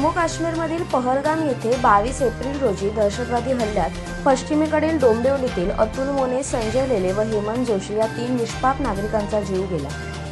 जम्मू काश्मीरमधील पहलगाम येथे बावीस एप्रिल रोजी दहशतवादी हल्ल्यात पश्चिमेकडील डोंबिवलीतील अतुल मोने संजय लेले व हेमंत जोशी या तीन निष्पाप नागरिकांचा जीव गेला.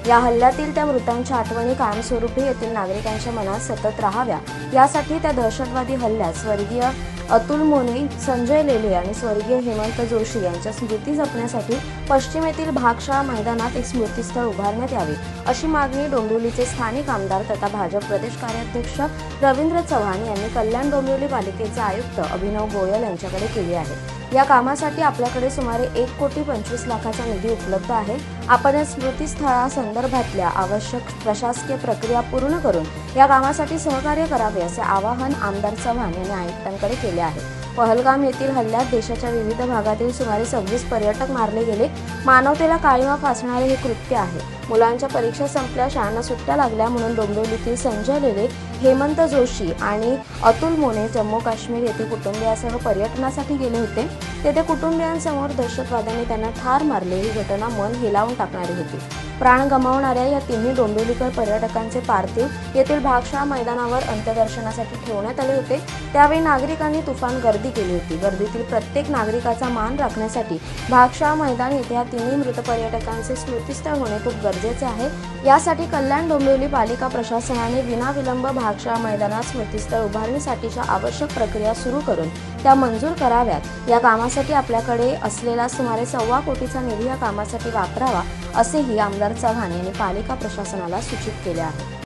या हल्ल्यातील त्या मृतांच्या आठवणी कायमस्वरूपी येथील नागरिकांच्या मनात सतत राहाव्या. यासाठी त्या दहशतवादी हल्ल्यात स्वर्गीय अतुल मोने संजय लेले आणि स्वर्गीय हेमंत जोशी यांच्या स्मृती जपण्यासाठी पश्चिमेतील भागशाळा मैदानात एक स्मृतीस्थळ उभारण्यात यावे अशी मागणी डोंबिवलीचे स्थानिक आमदार तथा भाजप प्रदेश कार्याध्यक्ष रवींद्र चव्हाण यांनी कल्याण डोंबिवली पालिकेचे आयुक्त अभिनव गोयल यांच्याकडे केली आहे. या कामासाठी आपल्याकडे सुमारे एक कोटी पंचवीस लाखाचा निधी उपलब्ध आहे. आपण या स्मृतीस्थळासंदर्भातल्या आवश्यक प्रशासकीय प्रक्रिया पूर्ण करून या कामासाठी सहकार्य करावे असे आवाहन आमदार चव्हाण यांनी आयुक्तांकडे केले आहे. पहलगाम येथील हल्ल्यात देशाच्या विविध भागातील सुमारे सव्वीस पर्यटक मारले गेले. मानवतेला काळीमा फासणारे हे कृत्य आहे. मुलांच्या परीक्षा संपल्या शाळांना सुट्ट्या लागल्या म्हणून डोंबिवलीतील संजय लेले हेमंत जोशी आणि अतुल मोने जम्मू काश्मीर येथे कुटुंबियासह पर्यटनासाठी गेले होते. तेथे कुटुंबियांसमोर दहशतवाद्यांनी त्यांना ठार मारले. ही घटना मन हेलावून टाकणारी होती. प्राण गमावणाऱ्या या तिन्ही डोंबिवलीकर पर्यटकांचे पार्थिव येथील भागशाळा मैदानावर अंत्यदर्शनासाठी ठेवण्यात आले होते. त्यावेळी नागरिकांनी तुफान गर्दी केली होती. गर्दीतील प्रत्येक नागरिकाचा मान राखण्यासाठी भागशाह मैदान येथे या तिन्ही मृत पर्यटकांचे स्मृतीस्थळ होणे खूप गरजेचे आहे. यासाठी कल्याण डोंबिवली पालिका प्रशासनाने विनाविलंब भागशाह मैदानात स्मृतीस्थळ उभारणीसाठीच्या आवश्यक प्रक्रिया सुरू करून त्या मंजूर कराव्यात. या कामासाठी आपल्याकडे असलेला सुमारे सव्वा कोटीचा निधी या कामासाठी वापरावा असेही आमदार चव्हाण यांनी पालिका प्रशासनाला सूचित केले आहे.